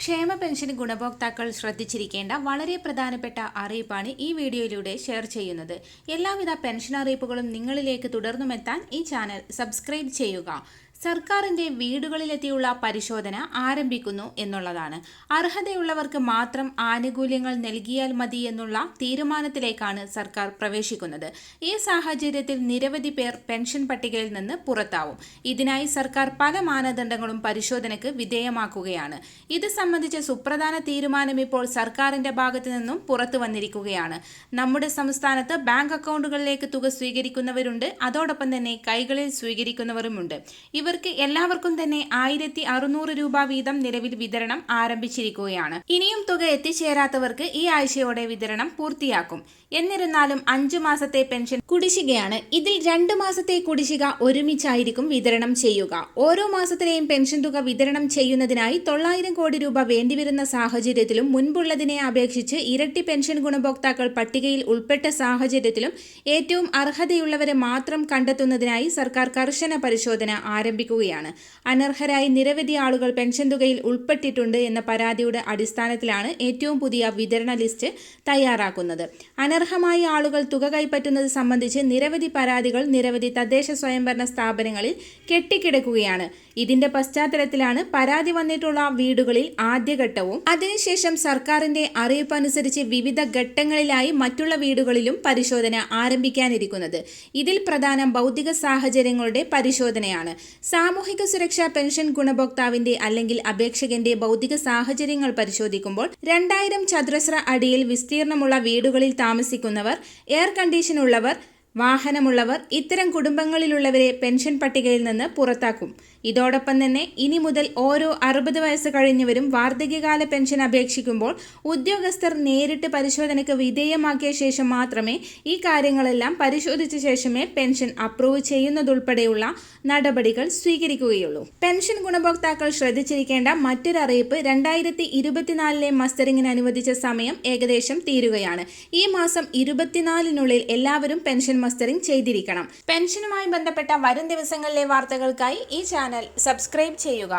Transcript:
ക്ഷേമ പെൻഷൻ ഗുണഭോക്താക്കൾ ശ്രദ്ധിച്ചിരിക്കേണ്ട വളരെ പ്രധാനപ്പെട്ട അറിയിപ്പാണ് ഈ വീഡിയോയിലൂടെ ഷെയർ ചെയ്യുന്നത്. എല്ലാവിധ പെൻഷൻ അറിയിപ്പുകളും നിങ്ങളിലേക്ക് തുടർന്നുമെത്താൻ ഈ ചാനൽ സബ്സ്ക്രൈബ് ചെയ്യുക. സർക്കാരിന്റെ വീടുകളിലെത്തിയുള്ള പരിശോധന ആരംഭിക്കുന്നു എന്നുള്ളതാണ്. അർഹതയുള്ളവർക്ക് മാത്രം ആനുകൂല്യങ്ങൾ നൽകിയാൽ മതി എന്നുള്ള തീരുമാനത്തിലേക്കാണ് സർക്കാർ പ്രവേശിക്കുന്നത്. ഈ സാഹചര്യത്തിൽ നിരവധി പേർ പെൻഷൻ പട്ടികയിൽ നിന്ന് പുറത്താവും. ഇതിനായി സർക്കാർ പല മാനദണ്ഡങ്ങളും പരിശോധനയ്ക്ക് വിധേയമാക്കുകയാണ്. ഇത് സംബന്ധിച്ച സുപ്രധാന തീരുമാനം ഇപ്പോൾ സർക്കാരിന്റെ ഭാഗത്തു നിന്നും പുറത്തു വന്നിരിക്കുകയാണ്. നമ്മുടെ സംസ്ഥാനത്ത് ബാങ്ക് അക്കൗണ്ടുകളിലേക്ക് തുക സ്വീകരിക്കുന്നവരുണ്ട്. അതോടൊപ്പം തന്നെ കൈകളിൽ സ്വീകരിക്കുന്നവരുമുണ്ട്. ഇവർക്ക് എല്ലാവർക്കും തന്നെ ആയിരത്തി അറുന്നൂറ് രൂപ വീതം നിലവിൽ വിതരണം ആരംഭിച്ചിരിക്കുകയാണ്. ഇനിയും തുക എത്തിച്ചേരാത്തവർക്ക് ഈ ആഴ്ചയോടെ വിതരണം പൂർത്തിയാക്കും. എന്നിരുന്നാലും അഞ്ചു മാസത്തെ പെൻഷൻ കുടിശ്ശികയാണ്. ഇതിൽ രണ്ട് മാസത്തെ കുടിശ്ശിക ഒരുമിച്ചായിരിക്കും വിതരണം ചെയ്യുക. ഓരോ മാസത്തിലെയും പെൻഷൻ തുക വിതരണം ചെയ്യുന്നതിനായി തൊള്ളായിരം കോടി രൂപ വേണ്ടിവരുന്ന സാഹചര്യത്തിലും മുൻപുള്ളതിനെ അപേക്ഷിച്ച് ഇരട്ടി പെൻഷൻ ഗുണഭോക്താക്കൾ പട്ടികയിൽ ഉൾപ്പെട്ട സാഹചര്യത്തിലും ഏറ്റവും അർഹതയുള്ളവരെ മാത്രം കണ്ടെത്തുന്നതിനായി സർക്കാർ കർശന പരിശോധന ആരംഭിക്കുകയാണ് അനർഹരായി നിരവധി ആളുകൾ പെൻഷൻ തുകയിൽ ഉൾപ്പെട്ടിട്ടുണ്ട് എന്ന പരാതിയുടെ അടിസ്ഥാനത്തിലാണ് ഏറ്റവും പുതിയ വിതരണ ലിസ്റ്റ് തയ്യാറാക്കുന്നത്. അനർഹമായ ആളുകൾ തുക കൈപ്പറ്റുന്നത് സംബന്ധിച്ച് നിരവധി പരാതികൾ നിരവധി തദ്ദേശ സ്വയംഭരണ സ്ഥാപനങ്ങളിൽ കെട്ടിക്കിടക്കുകയാണ്. ഇതിന്റെ പശ്ചാത്തലത്തിലാണ് പരാതി വന്നിട്ടുള്ള വീടുകളിൽ ആദ്യഘട്ടവും. അതിനുശേഷം സർക്കാരിന്റെ അറിയിപ്പ് അനുസരിച്ച് വിവിധ ഘട്ടങ്ങളിലായി മറ്റുള്ള വീടുകളിലും പരിശോധന ആരംഭിക്കാനിരിക്കുന്നത്. ഇതിൽ പ്രധാനം ഭൗതിക സാഹചര്യങ്ങളുടെ പരിശോധനയാണ്. സാമൂഹിക സുരക്ഷാ പെൻഷൻ ഗുണഭോക്താവിന്റെ അല്ലെങ്കിൽ അപേക്ഷകന്റെ ഭൗതിക സാഹചര്യങ്ങൾ പരിശോധിക്കുമ്പോൾ രണ്ടായിരം ചതുരശ്ര അടിയിൽ വിസ്തീർണമുള്ള വീടുകളിൽ താമസിക്കുന്നവർ എയർ കണ്ടീഷൻ ഉള്ളവർ വാഹനമുള്ളവർ ഇത്തരം കുടുംബങ്ങളിലുള്ളവരെ പെൻഷൻ പട്ടികയിൽ നിന്ന് പുറത്താക്കും. ഇതോടൊപ്പം തന്നെ ഇനി മുതൽ ഓരോ അറുപത് വയസ്സ് കഴിഞ്ഞവരും വാർദ്ധക്യകാല പെൻഷൻ അപേക്ഷിക്കുമ്പോൾ ഉദ്യോഗസ്ഥർ നേരിട്ട് പരിശോധനയ്ക്ക് വിധേയമാക്കിയ ശേഷം മാത്രമേ ഈ കാര്യങ്ങളെല്ലാം പരിശോധിച്ച ശേഷമേ പെൻഷൻ അപ്രൂവ് ചെയ്യുന്നതുൾപ്പെടെയുള്ള നടപടികൾ സ്വീകരിക്കുകയുള്ളൂ. പെൻഷൻ ഗുണഭോക്താക്കൾ ശ്രദ്ധിച്ചിരിക്കേണ്ട മറ്റൊരു അറിയിപ്പ് രണ്ടായിരത്തി ഇരുപത്തിനാലിലെ മസ്റ്ററിംഗിന് അനുവദിച്ച സമയം ഏകദേശം തീരുകയാണ്. ഈ മാസം ഇരുപത്തിനാലിനുള്ളിൽ എല്ലാവരും പെൻഷൻ മസ്റ്ററിംഗ് ചെയ്തിരിക്കണം. പെൻഷനുമായി ബന്ധപ്പെട്ട വരും ദിവസങ്ങളിലെ വാർത്തകൾക്കായി ഈ ചാനൽ സബ്സ്ക്രൈബ് ചെയ്യുക.